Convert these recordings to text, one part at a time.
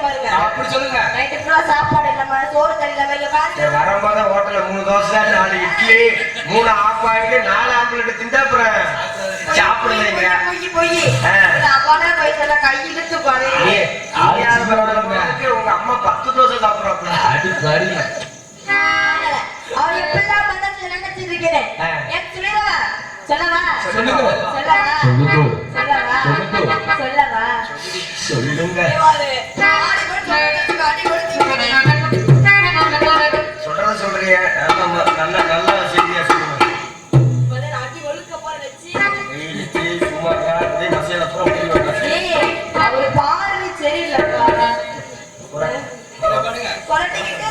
பாருங்க. அப்படி சொல்லுங்க. நைட்டு ஃபுல்லா சாப்பாடு இல்லாம சோறு தண்ணி இல்லாம இங்க பாருங்க வரும்போது ஹோட்டல்ல மூணு தோசை நாலு இட்லி மூணு ஆயில் நாலு ஆம்லெட் திண்டா அப்புறம் சாப்பிடுவீங்க பொய் பொய். அப்பாடா போய் சொல்ல கை இழுத்து பாரு. உங்க அம்மா பத்து தோசை சாப்பிடுறாப்புல. அடி பாருங்க அவர் எப்படிலாம் பண்ண நினைச்சிட்டு இருக்கிறேன் ஆ. சொல்லவா சொல்லுங்க. சொல்லவா சொல்லுங்க. சொல்லவா சொல்லுங்க. சொல்லவா சொல்லுங்க. சொல்றத ஆமா, நல்ல நல்ல செய்தியா சொல்லுங்க சும்மா மசியல பூரா அவரு பார்வை சரியில்லைப்பா. கொரட்டைக்கிட்டே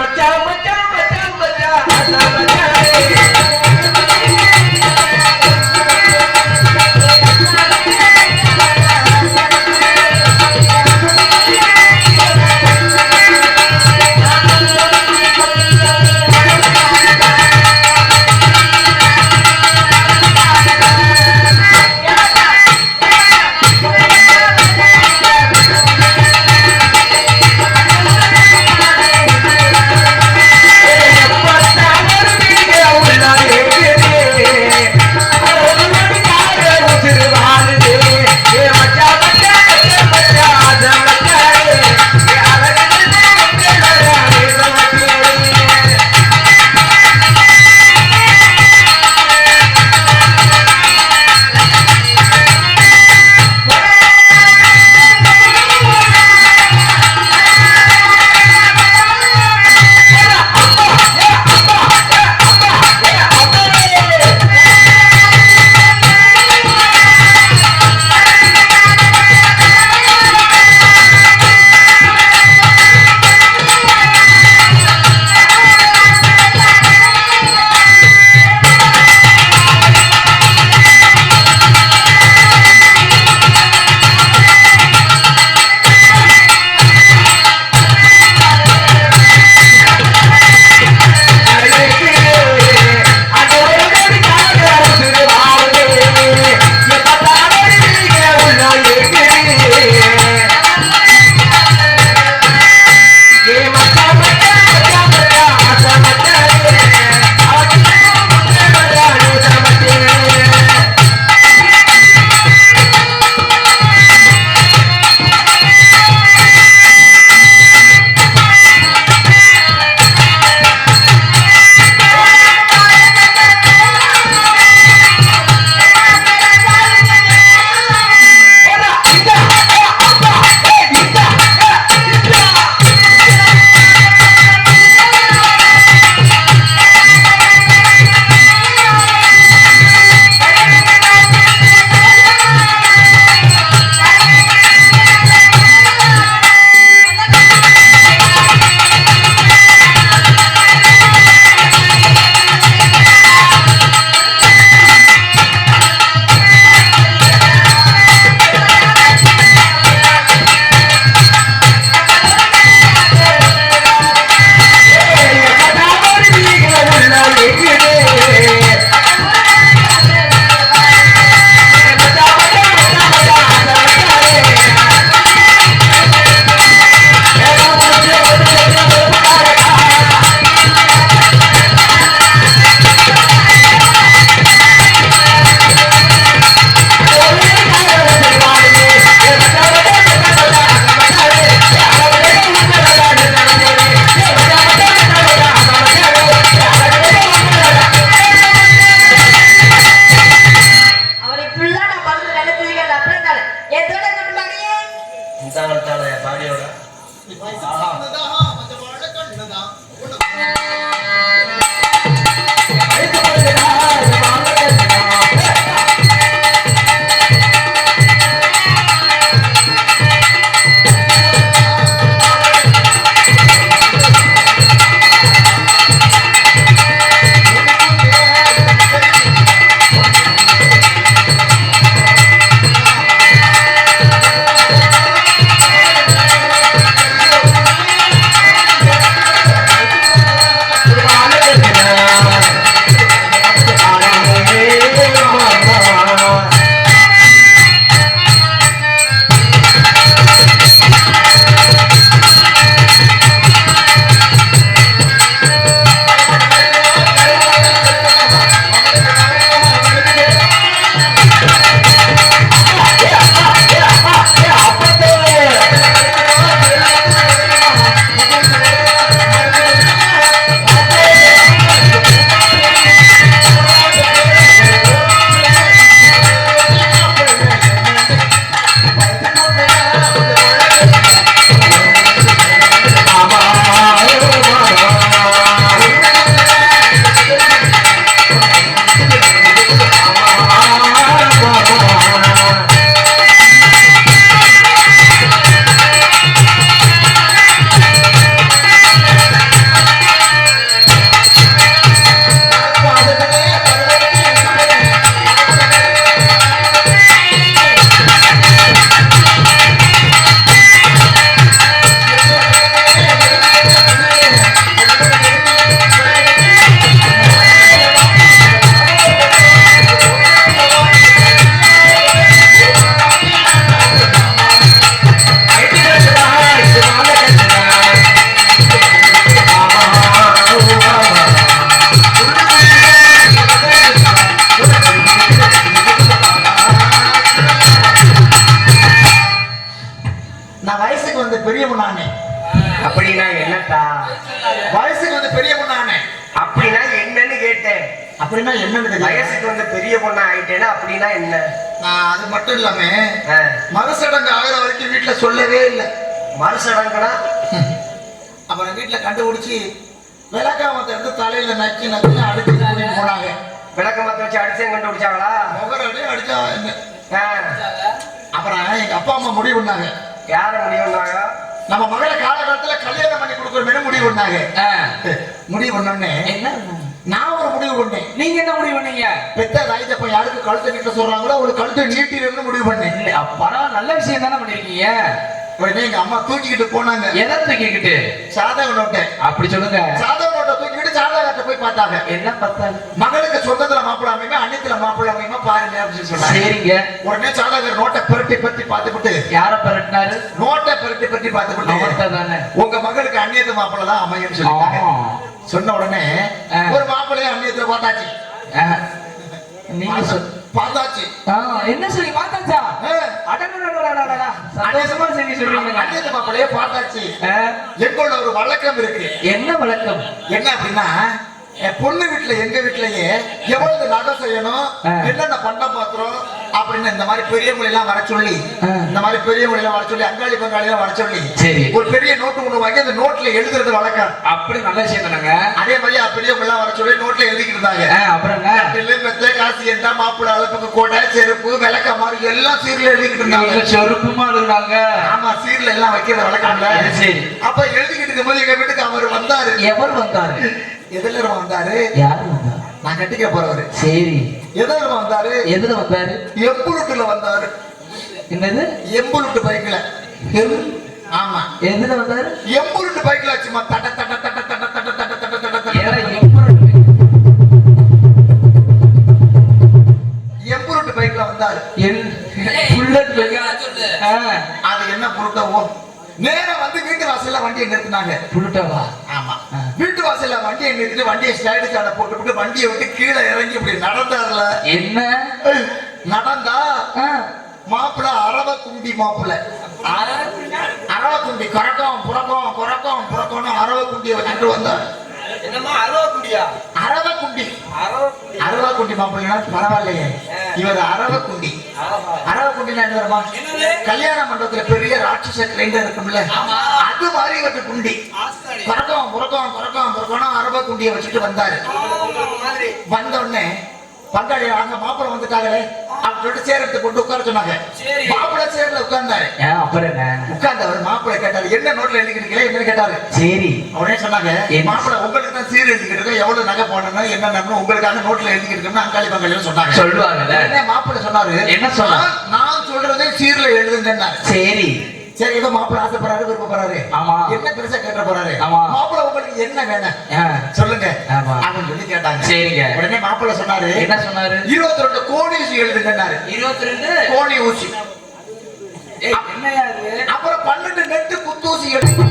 மச்சான் மச்சான் மச்சான் மச்சான் அண்ணா மச்சான். அப்படின்னா என்னன்னு வயசுக்கு வந்து பெரிய பொண்ணா ஆயிட்டேன்னா அப்படின்னா என்ன? நான் அது மட்டும் இல்லாம மறுசடங்கு ஆகிற வரைக்கும் வீட்டுல சொல்லவே இல்லை. மறுசடங்குனா? அப்புறம் வீட்டுல கண்டுபிடிச்சி விளக்காமத்தை எடுத்து தலையில நக்கி நக்கி அடிச்சு போனாங்க. விளக்கமத்தை வச்சு அடிச்சு கண்டுபிடிச்சாங்களா? முகரடி அடிச்சா அப்புறம் எங்க அப்பா அம்மா முடிவு பண்ணாங்க. யார முடிவுனாங்க நம்ம மகளை காலகாலத்துல கல்யாணம் பண்ணி கொடுக்கணும்னு முடிவு பண்ணாங்க. முடிவு பண்ணோடனே என்ன நான் ஒரு முடிவு பண்ணேன். நீங்க என்ன முடிவு பண்ணீங்க? பெத்த தாய்த்தப்ப யாருக்கு கழுத்தை நீட்ட சொல்றாங்களோ அவளுக்கு கழுத்தை நீட்டிருந்து முடிவு பண்ணேன். பரவாயில்ல நல்ல விஷயம் தானே பண்ணிருக்கீங்க. உடனே எங்க அம்மா தூக்கிக்கிட்டு போனாங்க. எதை தூக்கிக்கிட்டு? சாதக நோட்டை. அப்படி சொல்லுங்க. சாதக நோட்டை தூக்கிக்கிட்டு சாதகத்தை போய் பார்த்தாங்க. என்ன பத்தாது மகளுக்கு சொந்தத்துல மாப்பிள்ள அமையுமா அன்னியத்துல மாப்பிள்ள அமையுமா பாருங்க அப்படின்னு சொன்னாங்க சரிங்க. உடனே சாதகர் நோட்டை பெருட்டி பெருட்டி பார்த்துவிட்டு யார பரட்டினாரு? நோட்டை பெருட்டி பெருட்டி தானே உங்க மகளுக்கு அந்நியத்து மாப்பிள்ள தான் அமையும் சொல்லிட்டாங்க. சொன்ன உடனே ஒரு மாப்பிள்ளைய அந்நியத்துல பார்த்தாச்சு. நீங்க பார்த்தாச்சு என்ன சொல்லி பார்த்தாச்சா. அடேசமா செஞ்சு வழக்கம் இருக்கு என்ன வழக்கம் என்ன அப்படின்னா பொண்ணு வீட்டுல எங்க வீட்லயே எவ்வளவு நடம் செய்யணும் என்னென்ன பண்ண பாத்திரம் அப்படின்னு இந்த மாதிரி பெரியவங்களை எல்லாம் வர சொல்லி இந்த மாதிரி பெரியவங்களை எல்லாம் வர சொல்லி அங்காளி பங்காளி எல்லாம் வர சொல்லி ஒரு பெரிய ஒண்ணு வாங்கி அந்த நோட்ல எழுதுறது வழக்கம். அப்படி நல்ல விஷயம் தானங்க? அதே மாதிரி பெரியவங்க எல்லாம் வர சொல்லி நோட்ல எழுதிக்கிட்டு இருந்தாங்க. அப்புறங்க? மெத்தை, காசு என்ன மாப்பிள்ளை அளப்புக்கு கோட்டை செருப்பு விளக்க மாதிரி எல்லாம் சீர்ல எழுதிக்கிட்டு இருந்தாங்க. சொருப்புமா இருந்தாங்க? ஆமா சீர்ல எல்லாம் வைக்கிற வழக்கம்ல சரி. அப்ப எழுதிக்கிட்டு இருக்கும்போது எங்க வீட்டுக்கு அவர் வந்தாரு. எவர் வந்தாரு? எதுல வந்தாரு? யாரு வந்தாரு? நான் கட்டிக்க போறவரு. சரி. எதுல வந்தாரு? எதுல வந்தாரு? எம்புலுட்டுல வந்தாரு. என்னது? எம்புலுட்டு பைக்ல ஆமா எதுல வந்தாரு எம்புலுட்டு பைக்ல சும்மா தட்ட தட்ட தட்ட தட்ட தட்ட தட்ட தட்ட தட்ட தட்ட ஏடா, தட்ட. எப்ப எம்புலுட்டு பைக்ல வந்தாரு என் புல்லட் பைக்கா? ஆ, அது என்ன புருட்டவோ நேரா வந்து வீட்டு வாசல்ல வண்டியை நிறுத்தினாங்க புல்லட்டவா? ஆமா வீட்டு வாசல்ல வண்டியை நிறுத்திட்டு வண்டியை ஸ்லைடு சாட போட்டுவிட்டு வண்டியை விட்டு கீழே இறங்கி இப்படி நடந்தாருல என்ன நடந்தா மாப்பிள்ள அரவ குண்டி மாப்பிள்ள அரவ குண்டி கரக்கம் புறக்கம் குறக்கம் புறக்கம்னு அரவ குண்டியை வச்சுட்டு வந்தார் என்னமா அருவா குடியா அரவ குண்டி அருவா குண்டி மாப்பிள்ளைனா பரவாயில்லையே. இவர் அரவ குண்டி அரவ குண்டினா என்ன கல்யாண மண்டபத்துல பெரிய ராட்சச கிரைண்டர் இருக்கும்ல. அது மாதிரி இவருக்கு குண்டி. குறக்கம் புறக்கம் குறக்கம் புறக்கம்னு அரவ குண்டியை வச்சுட்டு வந்தாரு. மாதிரி. வந்த உடனே பங்காளி அங்க மாப்பிள்ளை வந்துட்டாங்களே. அப்படின்னு சேர் எடுத்து கொண்டு உட்கார சொன்னாங்க. சரி. மாப்பிள்ளை சேர்ல உட்கார்ந்தாரு. அப்புறம் என்ன? உட்கார்ந்தவர் மாப்பிள்ளை கேட்டாரு என்ன நோட்ல எழுதிக்கிறீங்களே என்ன கேட்டாரு. சரி. உடனே சொன்னாங்க என்ன? மாப்பிள்ளை உங்களுக்கு தான் சீர் எழுதிக்கிட்டு இருக்கோம் எவ்வளவு நகை போடணும் என்ன நகணும் உங்களுக்காக நோட்ல எழுதிக்கிட்டு அங்காளி பங்காளி சொன்னாங்க. சொல்லுவாங்கல்ல. உடனே மாப்பிள்ளை சொன்னாரு என்ன சொன்னார்? "நான்- நான் சொல்றதே சீர்ல எழுதுங்கன்னாரு. சரி. சரி ஏதோ மாப்பிள்ளை ஆசைப்படுறாரு விருப்பப்படுறாரு. ஆமா. என்ன பெருசா கேட்ட போறாரு? ஆமா. மாப்பிள்ளை உங்களுக்கு என்ன வேணும் சொல்லுங்க. ஆமா. அப்படின்னு சொல்லி கேட்டாங்க. சரிங்க. உடனே மாப்பிள்ளை சொன்னாரு. என்ன சொன்னாரு? இருபத்தி ரெண்டு கோணி ஊசி எழுதுங்கன்னாரு. இருபத்தி ரெண்டு கோணி ஊசி. அப்புறம் பன்னெண்டு நெட்டு குத்தூசி எழுது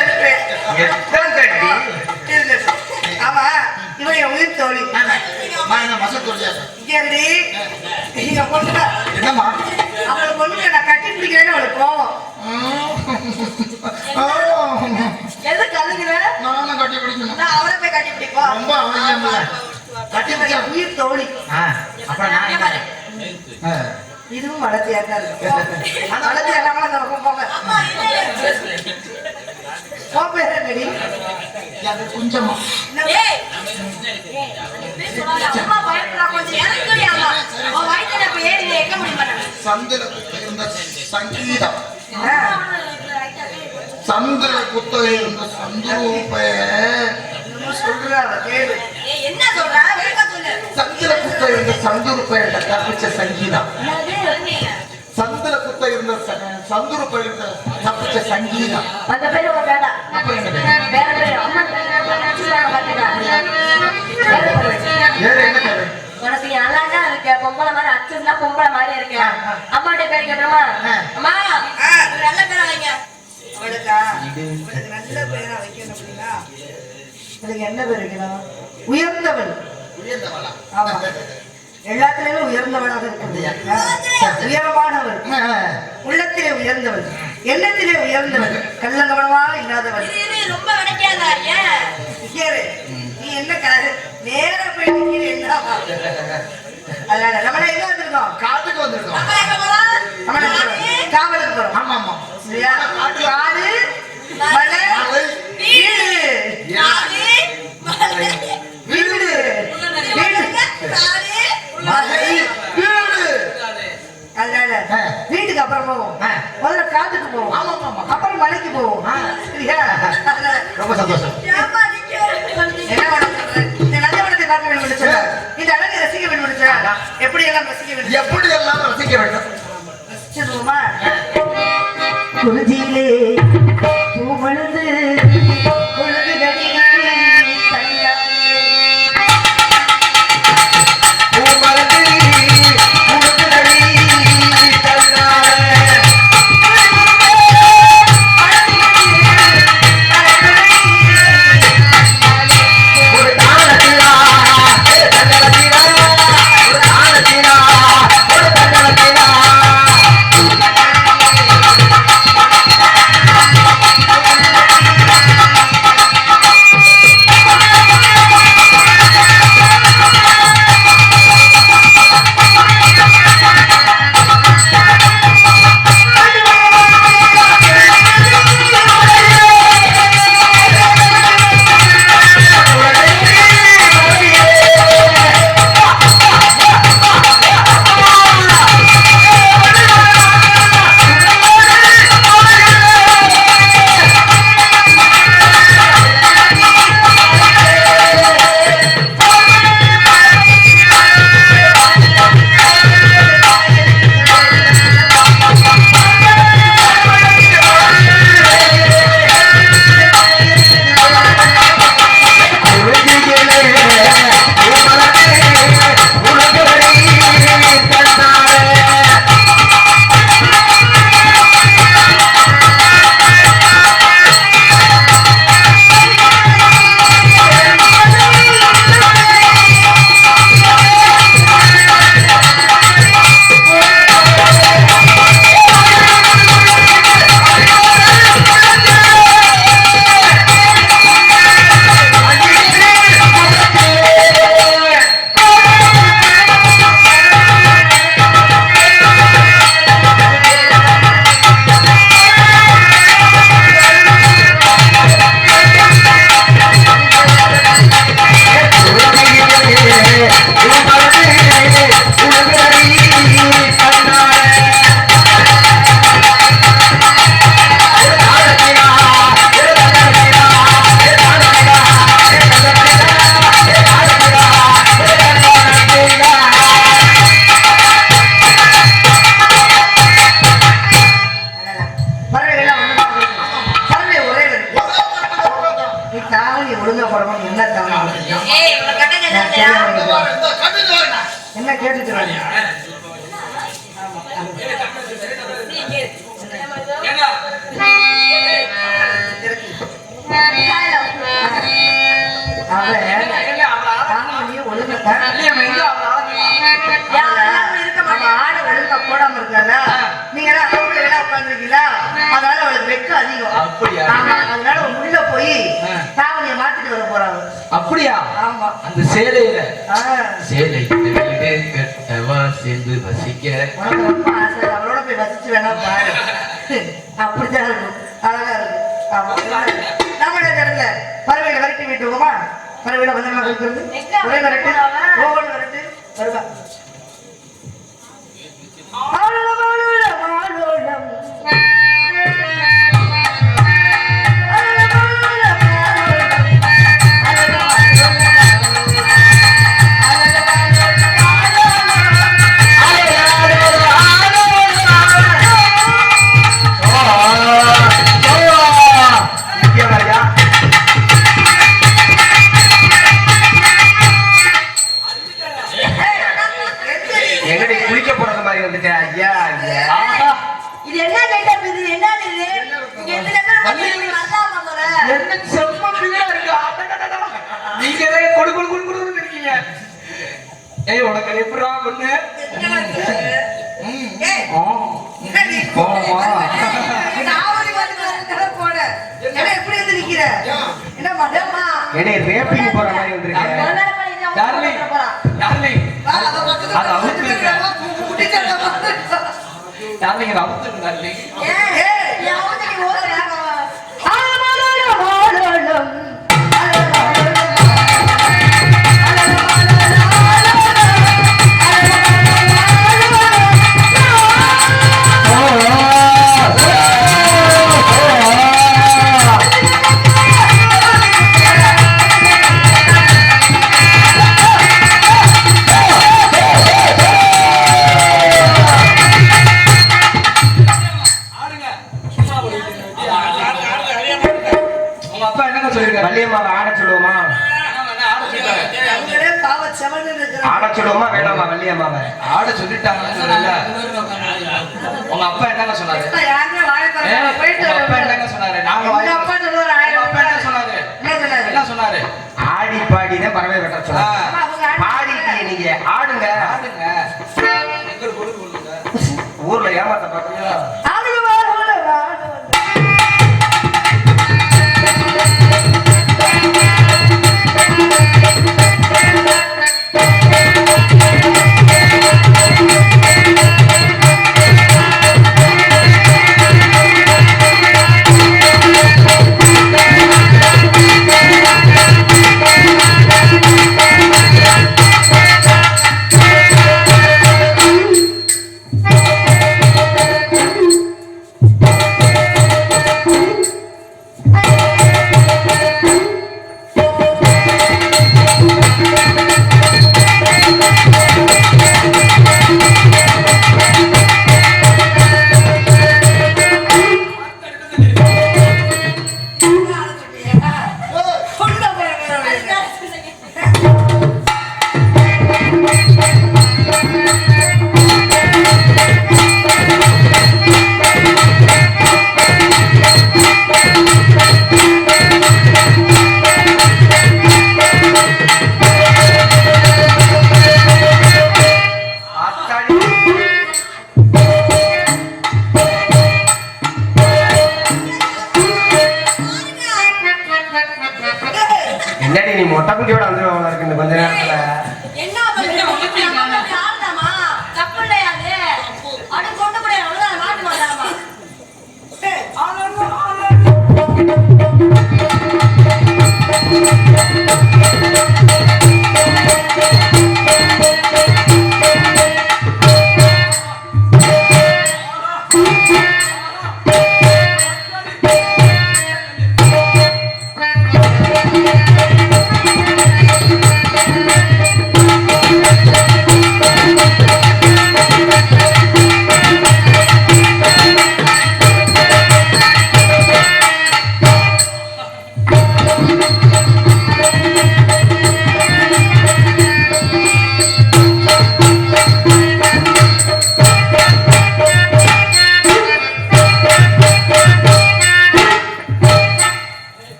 இருப்பேன். எத்தனை தட்டி இருக்கட்டும். ஆமா இவன் என் உயிர் தோழி. என்னம்மா? அவளை பொண்ணு நான் கட்டி பிடிக்கிறேன்னு அவளுக்கு கோவம். எது கலங்குற நானும் கட்டி பிடிக்கணும். நான் அவளை போய் கட்டி பிடிப்போம். ரொம்ப அவசியம்ல கட்டி என் உயிர் தோழி. ஆ, அப்புறம் நான் என்ன? இதுவும் வளர்த்தியா தான் இருக்கும் அந்த வளர்த்தியா நம்மள நடக்கும் போங்க போப்பே என்னடி அது கொஞ்சமா. ஏய் அம்மா பயப்படுறா கொஞ்சம் எனக்கு தெரியாதா? அவன் வயித்துல இப்ப ஏறி முடியுமா இருந்த சங்கீதம். சந்திர இருந்த சந்துரூப கேளு. என்ன சொல்ற? வேகமா சொல்லு. சந்திர குத்த இருந்த சந்துரூப என்ற தப்பிச்ச சங்கீதம். சந்திர குத்த இருந்த சந்துரூப இருந்த தப்பிச்ச சங்கீதம். அந்த பேரு வேண்டாம் பேரு? வேற பேரு. அம்மா வேற என்ன பேரு? உனக்கு அழகா இருக்க. பொம்பளை மாதிரி அச்சஸ்னா பொம்பளை மாதிரி இருக்க. அம்மாட்ட பேர் ஆ. அம்மா ஒரு நல்ல பேரை வைங்க. அவளுக்கா? நல்ல பேரா வைக்கணும் அப்படின்னா என்ன பேர் வைக்கணும்? உயர்ந்தவள் உயர்ந்தவளா? ஆமா. எல்லாத்திலுமே உயர்ந்தவளாக இருக்கிறது உயரமானவள் ஆ. உள்ளத்திலே உயர்ந்தவள் எண்ணத்திலே உயர்ந்தவள் கள்ளங்கவனமா இல்லாதவள் இது இது ரொம்ப நீ என்ன கலரு நேர போய் என்ன அதனால நம்மள எங்க வந்திருக்கோம்? காட்டுக்கு வந்திருக்கோம். காவலுக்கு போறோம். ஆமா ஆமா. காடு, மலை, வீடு வீடு காடு, மலை, வீடு அதனால ஆ. வீட்டுக்கு அப்புறம் போவோம். முதல்ல காட்டுக்கு போவோம். ஆமா, ஆமா. அப்புறம் மலைக்கு போவோம். சரியா? ரொம்ப சந்தோஷம்? இந்த அழகை ரசிக்க வேண்டும். எப்படி எல்லாம் ரசிக்க வேண்டும்? எப்படி எல்லாம் ரசிக்க வேண்டும்? ரசிச்சிருவோமா? என்ன கேட்டுட்டு ஒழுங்க போடாம இருக்காங்க நீங்க எல்லாம் உட்கார்ந்துருக்கீங்களா? அதனால அவளுக்கு வெக்கம் அதிகம். அப்படியா? ஆமா அதனால உள்ள போய். தாவணியை மாத்திட்டு வர போறாங்க. அப்படியா? ஆமா. அந்த சேலையில? சேலை கட்டவா சேர்ந்து வசிக்க. ரொம்ப ஆசை. அவளோட போய் வசிச்சு வேணா பாரு. அப்படித்தான் இருக்கும். அழகா இருக்கும். ஆமா. நம்ம இடத்துல பறவைகளை விரட்டி விட்டுருவோமா? பறவைகளை ஒரே விரட்டு? ஒவ்வொரு விரட்டு? வருவா ஆளுலம், ஆளுலம், ஆளுலம். ஏய் உனக்கு எப்படா பொண்ணு போமா காவடி சொல்லுவோமா வேணாமா வள்ளியம்மாவை ஆட சொல்லிட்டாங்கன்னு சொல்லல. உங்க அப்பா என்னங்க சொன்னாரு? அப்பா என்னங்க சொன்னாரு? நாங்க அப்பா என்ன சொன்னாரு? என்ன சொன்னாரு? ஆடி பாடி தான் பறவை வெட்ட ஆ, சொன்னாங்க பாடிட்டீங்க நீங்க ஆடுங்க. ஆடுங்க. ஊர்ல ஏமாத்த பாத்தீங்களா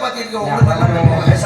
ஏப்பா ஏ என்ன செல்ல பாத்திருக்க உங்களுக்கு நல்லா பேச